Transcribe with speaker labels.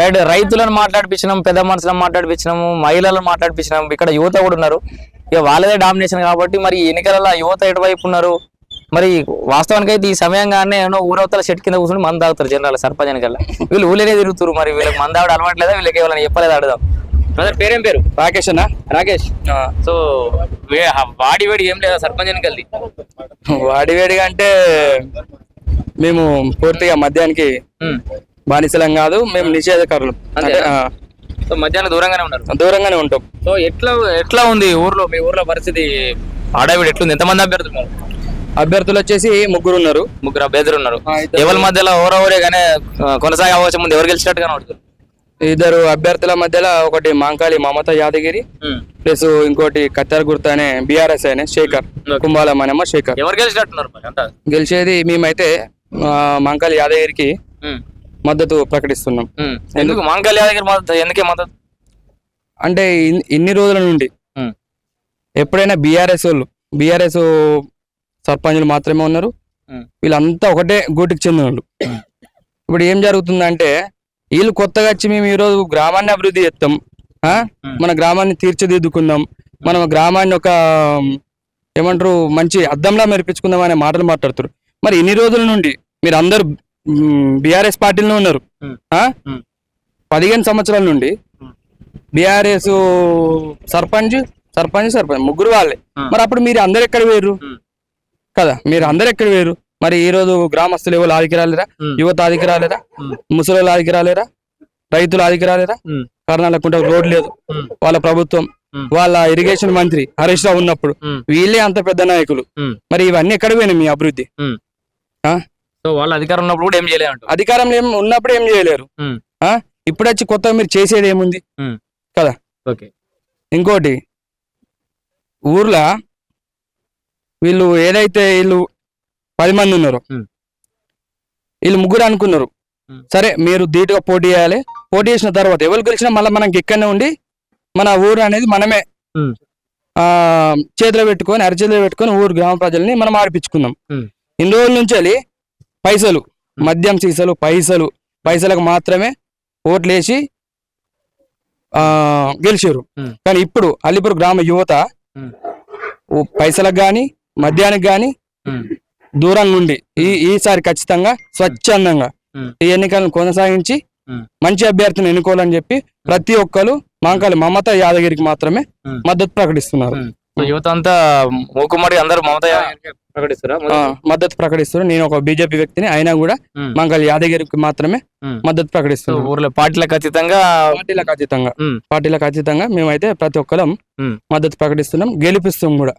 Speaker 1: Right రైతులను మాట్లాడిపించినాం పెద్ద మనుషులను మాట్లాడిపించినాము మహిళలను మాట్లాడిపించినాం ఇక్కడ యువత కూడా ఉన్నారు. ఇక వాళ్ళదే డామినేషన్ కాబట్టి మరి ఎన్నికలలో యువత ఎటువైపు ఉన్నారు? మరి వాస్తవానికి అయితే ఈ సమయంగానే ఏమో ఊరవతల చెట్టు కింద కూర్చొని మంది తాగుతారు జనరల్ సర్పంచ్ ఎన్నికల్లో. వీళ్ళు ఊళ్ళనే తిరుగుతారు మరి వీళ్ళకి మంది ఆవిడ అలవాట్లేదా? వీళ్ళకి ఏమైనా చెప్పలేదు? అడుగుదాం. బ్రదర్ పేరేం పేరు?
Speaker 2: రాకేష్ అన్న.
Speaker 1: రాకేష్. సో వాడి వేడి ఏం లేదా సర్పంచ్ ఎన్నికలది?
Speaker 2: వాడివేడిగా అంటే మేము పూర్తిగా మద్యానికి. బానిసలం కాదు మేము నిషేధకారులు. అంటే
Speaker 1: సో మధ్యాహ్నం దూరంగానే ఉన్నారు.
Speaker 2: దూరంగానే ఉంటాం.
Speaker 1: సో ఎట్లా ఎట్లా ఉంది ఊర్లో మీ ఊర్లో పరిస్థితి? ఆడవిడ ఎట్లుంది? ఎంతమంది అభ్యర్థులు ఉన్నారు?
Speaker 2: అభ్యర్థులు వచ్చేసి ముగ్గురు ఉన్నారు.
Speaker 1: ముగ్గురు అభ్యర్థులు ఉన్నారు. ఎవరి మధ్యలో ఓరవరే కానీ కొనసాగే అవకాశం ఉంది? ఎవరు గెలిచినట్టుగా పడుతుంది
Speaker 2: ఇద్దరు అభ్యర్థుల మధ్యలో ఒకటి మాంకాళి మమత యాదగిరి ప్లస్ ఇంకోటి కత్తెర గుర్తు అనే బీఆర్ఎస్ అనే శేఖర్. కుంభాలం అనేమో శేఖర్.
Speaker 1: ఎవరు గెలిచినట్టున్నారు
Speaker 2: గెలిచేది మేమైతే మాంకాళి యాదగిరికి మద్దతు ప్రకటిస్తున్నాం.
Speaker 1: ఎందుకు? దగ్గర మద్దతు ఎందుకే మద్దతు?
Speaker 2: అంటే ఇన్- ఇన్ని రోజుల నుండి. ఎప్పుడైనా బీఆర్ఎస్ వాళ్ళు బీఆర్ఎస్ సర్పంచులు మాత్రమే ఉన్నారు. వీళ్ళంతా ఒకటే గూటికి చెందిన వాళ్ళు ఇప్పుడు ఏం జరుగుతుందంటే వీళ్ళు కొత్తగా వచ్చి మేము ఈరోజు గ్రామాన్ని అభివృద్ధి చేస్తాం. మన గ్రామాన్ని తీర్చిదిద్దుకుందాం. మనం గ్రామాన్ని ఒక ఏమంటారు మంచి అద్దంలా మెరిపించుకుందాం అనే మాటలు మాట్లాడుతారు మరి ఇన్ని రోజుల నుండి మీరు అందరు బీఆర్ఎస్ పార్టీలో ఉన్నారు. పదిహేను సంవత్సరాల నుండి. బీఆర్ఎస్ సర్పంచ్ సర్పంచ్ సర్పంచ్ ముగ్గురు వాళ్ళే. మరి అప్పుడు మీరు అందరు ఎక్కడ వేరు. కదా మీరు అందరు ఎక్కడ వేరు మరి ఈ రోజు గ్రామస్తులు ఎవరు ఆదికి రాలేరా. యువత ఆదికి రాలేరా. ముసలి ఆదికి రాలేరా రైతులు ఆదికి రాలేరా. కర్ణాలకుంట రోడ్ లేదు. వాళ్ళ ప్రభుత్వం. వాళ్ళ ఇరిగేషన్ మంత్రి హరీష్ రావు ఉన్నప్పుడు. వీళ్ళే అంత పెద్ద నాయకులు. మరి ఇవన్నీ ఎక్కడ పోయినాయి మీ అభివృద్ధి
Speaker 1: సో వాళ్ళ అధికారం ఉన్నప్పుడు కూడా ఏం చేయలేదు
Speaker 2: అధికారంలో ఏం ఉన్నప్పుడు ఏం చేయలేరు. ఇప్పుడు వచ్చి కొత్తగా మీరు చేసేది ఏముంది. కదా?
Speaker 1: ఓకే.
Speaker 2: ఇంకోటి ఊర్లో వీళ్ళు ఏదైతే వీళ్ళు పది మంది ఉన్నారు. వీళ్ళు ముగ్గురు అనుకున్నారు. సరే మీరు ధీటుగా పోటీ చేయాలి. పోటీ చేసిన తర్వాత ఎవరు గెలిచినా మళ్ళీ మనకి ఇక్కడనే ఉండి మన ఊరు అనేది మనమే చేతిలో పెట్టుకొని అరచేతిలో పెట్టుకొని ఊరు గ్రామ ప్రజల్ని మనం ఆడిపించుకుందాం. ఇన్ని రోజుల నుంచి వెళ్ళి పైసలు మద్యం సీసాలు పైసలు పైసలకు మాత్రమే ఓట్లేసి ఆ గెలిచారు. కానీ ఇప్పుడు అల్లిపురం గ్రామ యువత పైసలకు గాని మద్యానికి గాని
Speaker 1: ఉమ్.
Speaker 2: దూరంగా ఉండి ఈ ఈసారి ఖచ్చితంగా స్వచ్ఛందంగా. ఈ ఎన్నికలను కొనసాగించి. మంచి అభ్యర్థిని ఎన్నుకోవాలని చెప్పి ప్రతి ఒక్కరు మాంకాలి మమత యాదగిరికి మాత్రమే. మద్దతు ప్రకటిస్తున్నారు
Speaker 1: యువత అంతా మూకుమ్మడి అందరూ మమత ప్రకటిస్తారా
Speaker 2: మద్దతు ప్రకటిస్తున్నారు నేను ఒక బీజేపీ వ్యక్తిని అయినా కూడా. మంగళ యాదగిరికి మాత్రమే. మద్దతు
Speaker 1: సో
Speaker 2: ప్రకటిస్తున్నారు
Speaker 1: ఊర్లో పార్టీలకు ఖచ్చితంగా
Speaker 2: పార్టీలకు అతీతంగా
Speaker 1: ఉమ్.
Speaker 2: పార్టీలకు అతీతంగా మేమైతే ప్రతి ఒక్కరం. మద్దతు ప్రకటిస్తున్నాం గెలిపిస్తాం కూడా.